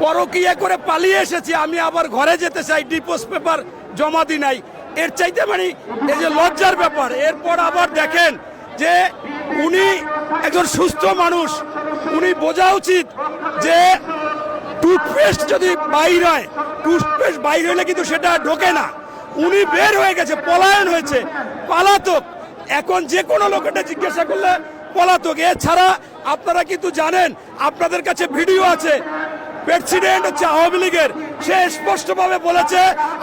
পরকিয়া করে পালিয়ে এসেছি, আমি আবার ঘরে যেতে চাই ডিপোজ পেপার জমা দি নাই। এর চাইতে মানে এই যে লজ্জার ব্যাপার, এরপর আবার দেখেন যে উনি একজন সুস্থ মানুষ, উনি বোঝা উচিত যে টুথপেস্ট যদি বাইর হয়, টুথপেস্ট বাইর হলে কিন্তু সেটা ঢোকে না। উনি বের হয়ে গেছে, পলায়ন হয়েছে, পালাতক। এখন যে কোনো লোকেটা জিজ্ঞাসা করলে পলাতক। এছাড়া আপনারা কিন্তু জানেন, আপনাদের কাছে ভিডিও আছে প্রেসিডেন্ট হচ্ছে আওয়ামী লীগের, সে স্পষ্টভাবে বলেছে,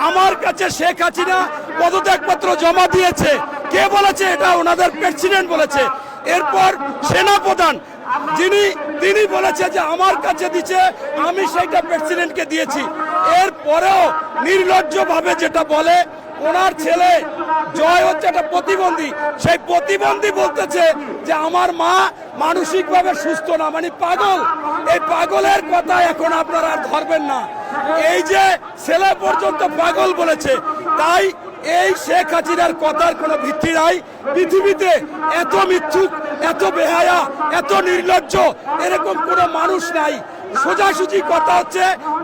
আমার কাছে শেখ হাসিনা পদত্যাগপত্র জমা দিয়েছে। কে বলেছে এটা? ওনাদের প্রেসিডেন্ট বলেছে। এরপর সেনাপ্রধান, যিনি, তিনি বলেছে যে, আমার কাছে দিচ্ছে আমি সেইটা প্রেসিডেন্টকে দিয়েছি। এরপরেও নির্লজ্জভাবে যেটা বলে ওনার ছেলে জয় হচ্ছে একটা প্রতিবন্ধী। সেই প্রতিবন্ধী বলতেছে যে আমার মা মানসিকভাবে সুস্থ না মানে পাগল। এই পাগলের কথা এখন আপনারা আর ধরবেন না। এই যে ছেলে পর্যন্ত পাগল বলেছে, তাই এই শেখ হাসিনার কথার কোনো ভিত্তি নাই। পৃথিবীতে এত মিথ্যুক, এত বেহায়া, এত নির্লজ্জ, এরকম কোনো মানুষ নাই। সোজাসুজি কথা হচ্ছে,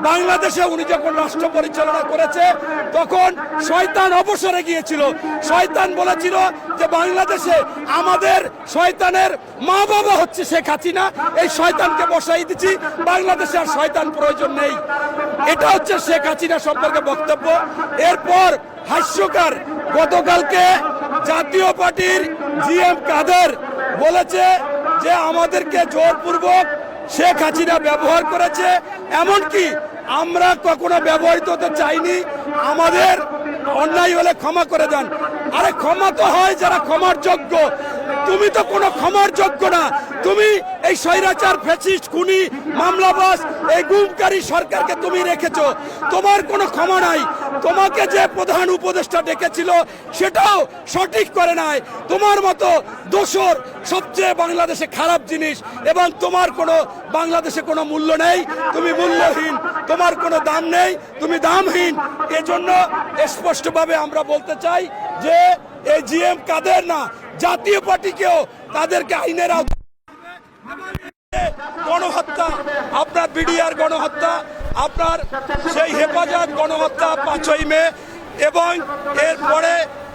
বাংলাদেশে উনি যখন রাষ্ট্র পরিচালনা করেছে, তখন শয়তান অবসরে গিয়েছিল। শয়তান বলেছিল যে, বাংলাদেশে আমাদের শয়তানের মা বাবা হচ্ছে শেখ হাসিনা। এই শয়তানকে বসাই দিচ্ছি। বাংলাদেশে আর শয়তান প্রয়োজন নেই। এটা হচ্ছে শেখ হাসিনা সম্পর্কে বক্তব্য। এরপর হাস্যকার, গতকালকে জাতীয় পার্টির জি এম কাদের বলেছে যে আমাদেরকে জোরপূর্বক শেখ হাসিনা ব্যবহার করেছে, এমনকি আমরা কখনো ব্যবহৃত হতে চাইনি, আমাদের অন্যায় হলে ক্ষমা করে দেন। আরে ক্ষমা তো হয় যারা ক্ষমার যোগ্য। তুমি তো কোনো ক্ষমার যোগ্য না। তুমি এই স্বৈরাচার, ফ্যাসিস্ট, খুনি মামলাবাস এই গুমকারী সরকারকে তুমি রেখেছো। তোমার কোনো ক্ষমা নাই। তোমাকে যে প্রধান উপদেষ্টা ডেকেছিল, সেটাও সঠিক করে নাই। তোমার মতো দোসর সবচেয়ে বাংলাদেশে খারাপ জিনিস এবং তোমার কোনো বাংলাদেশে কোনো মূল্য নেই। তুমি মূল্যহীন। তোমার কোনো দাম নেই। তুমি দামহীন। এজন্য স্পষ্টভাবে আমরা বলতে চাই যে এই জিএম কাদের না? জাতীয় পার্টিকেও তাদেরকে আইনের গণহত্যা, আপনার বিডিআর গণহত্যা, আপনার সেই হেফাজত গণহত্যা পাঁচই মে, এবং এরপরে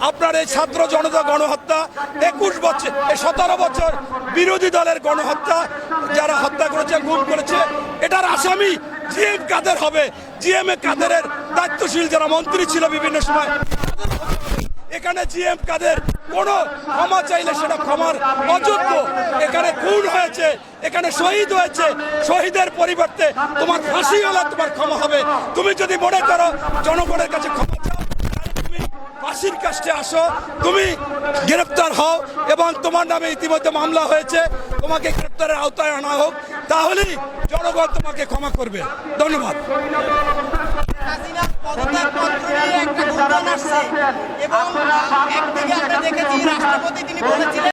আপনার এই ছাত্র জনতা গণহত্যা, একুশ বছর সতেরো বছর বিরোধী দলের গণহত্যা, যারা হত্যা করেছে গুম করেছে, এটার আসামি জিএম কাদের হবে? জিএম এ কাদেরের দায়িত্বশীল যারা মন্ত্রী ছিল বিভিন্ন সময় এখানে জিএম কাদের? কোনো ক্ষমা চাইলে সেটা ক্ষমার অযোগ্য। এখানে খুন হয়েছে, এখানে শহীদ হয়েছে। শহীদের পরিবর্তে তোমার ফাঁসি হলে তোমার ক্ষমা হবে। তুমি যদি মনে করো জনগণের কাছে ক্ষমা চাও, তুমি ফাঁসির কাছে আসো, তুমি গ্রেপ্তার হও এবং তোমার নামে ইতিমধ্যে মামলা হয়েছে, তোমাকে গ্রেপ্তারের আওতায় আনা হোক, তাহলেই জনগণ তোমাকে ক্ষমা করবে। ধন্যবাদ। ঘটনা আসছে এবং একদিকে আমরা দেখেছি রাষ্ট্রপতি তিনি বলেছিলেন